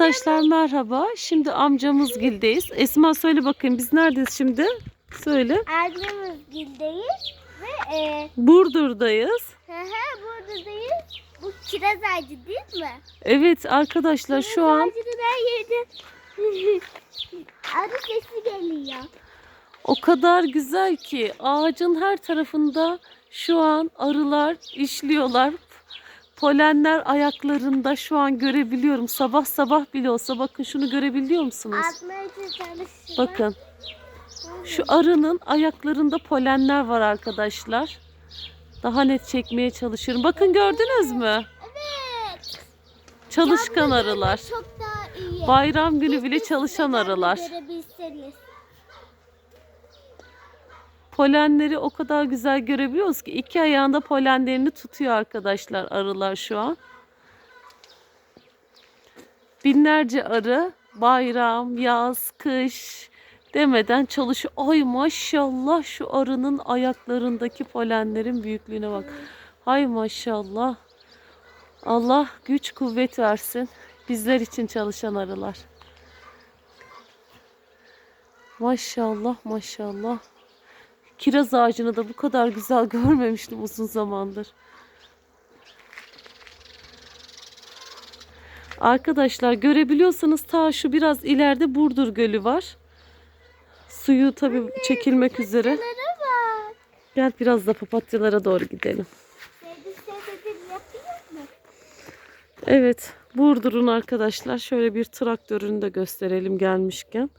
Arkadaşlar merhaba. Şimdi amcamız gildeyiz. Esma söyle bakayım biz neredeyiz şimdi? Söyle. Annemiz gildeyiz ve e, Burdur'dayız. hı hı, buradayız. Bu kiraz ağacı değil mi? Evet arkadaşlar şu an Ağacının her yerinde arı sesi geliyor. o kadar güzel ki ağacın her tarafında şu an arılar işliyorlar. Polenler ayaklarında şu an görebiliyorum. Sabah sabah bile olsa bakın şunu görebiliyor musunuz? Bakın şu arının ayaklarında polenler var arkadaşlar. Daha net çekmeye çalışıyorum. Bakın gördünüz mü? Evet. Çalışkan arılar. Bayram günü bile çalışan arılar. Görebilseniz. Polenleri o kadar güzel görebiliyoruz ki iki ayağında polenlerini tutuyor arkadaşlar arılar şu an. Binlerce arı bayram, yaz, kış demeden çalışıyor. Ay maşallah şu arının ayaklarındaki polenlerin büyüklüğüne bak. Hay maşallah. Allah güç kuvvet versin. Bizler için çalışan arılar. Maşallah maşallah. Kiraz ağacını da bu kadar güzel görmemiştim uzun zamandır. Arkadaşlar görebiliyorsanız ta şu biraz ileride Burdur Gölü var. Suyu tabii çekilmek üzere. Gel biraz da papatyalara doğru gidelim. Evet, Burdur'un arkadaşlar şöyle bir traktörünü de gösterelim gelmişken.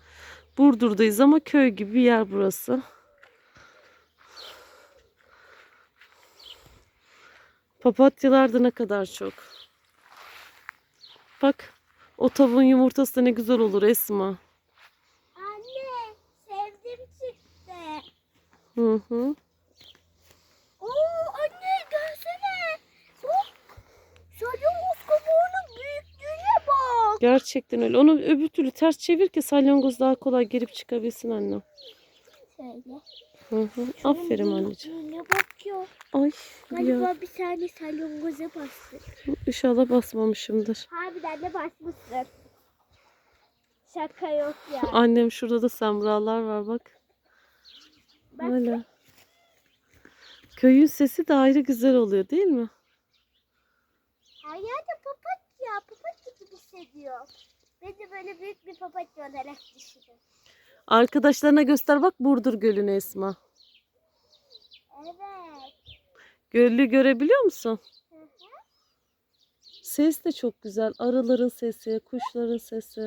Burdur'dayız ama köy gibi bir yer burası. Papatyalar da ne kadar çok. Bak, o tavuğun yumurtası da ne güzel olur Esma. Anne sevdim çıktı. Hı hı. Oo anne gelsene. Bak. Salyangoz kabuğunun büyüklüğüne bak. Gerçekten öyle. Onu öbür türlü ters çevir ki salyangoz daha kolay girip çıkabilsin annem. Şöyle. Hı hı. Aferin anneciğim. Büyüklüğüne bak ya. Ay ya. Galiba bir tane salyangoza bastı. İnşallah basmamışımdır. Harbiden de basmışsın. Şaka yok ya. Annem şurada da semralar var bak. Bak. Hala. Köyün sesi de ayrı güzel oluyor değil mi? Her yerde papatya. Papatya gibi hissediyor. Ben de böyle büyük bir papatya olarak düşünüyorum. Arkadaşlarına göster bak Burdur Gölü'nü Esma. Evet. Gölü görebiliyor musun? Hı hı. Ses de çok güzel. Arıların sesi, kuşların sesi.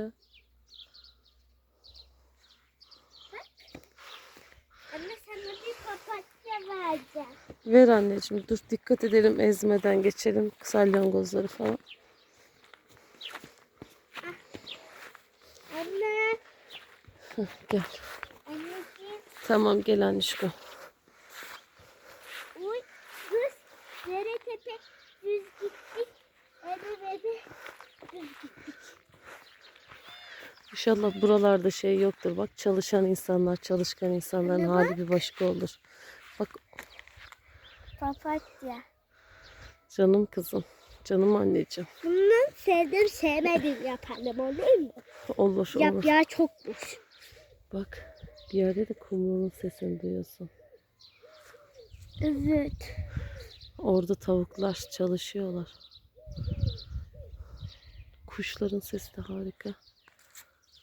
Anne sana bir papatya vereceğim. Ver anneciğim dur dikkat edelim ezmeden geçelim salyangozları falan. Anne. Heh, gel. Anneciğim. Tamam gel annişko. Uy. Kız. Dere tepe. Düz gittik. Ebe bebe. Düz gittik. İnşallah buralarda şey yoktur. Bak çalışan insanlar, çalışkan insanların Anne hali bir başka olur. Bak Papatya. canım kızım, canım anneciğim. Bundan sevdim sevmedim yapalım olur mu? Olur olur. Yaprağı çokmuş. Bak bir yerde de kumru'nun sesini duyuyorsun. Evet. Orada tavuklar çalışıyorlar. Kuşların sesi de harika.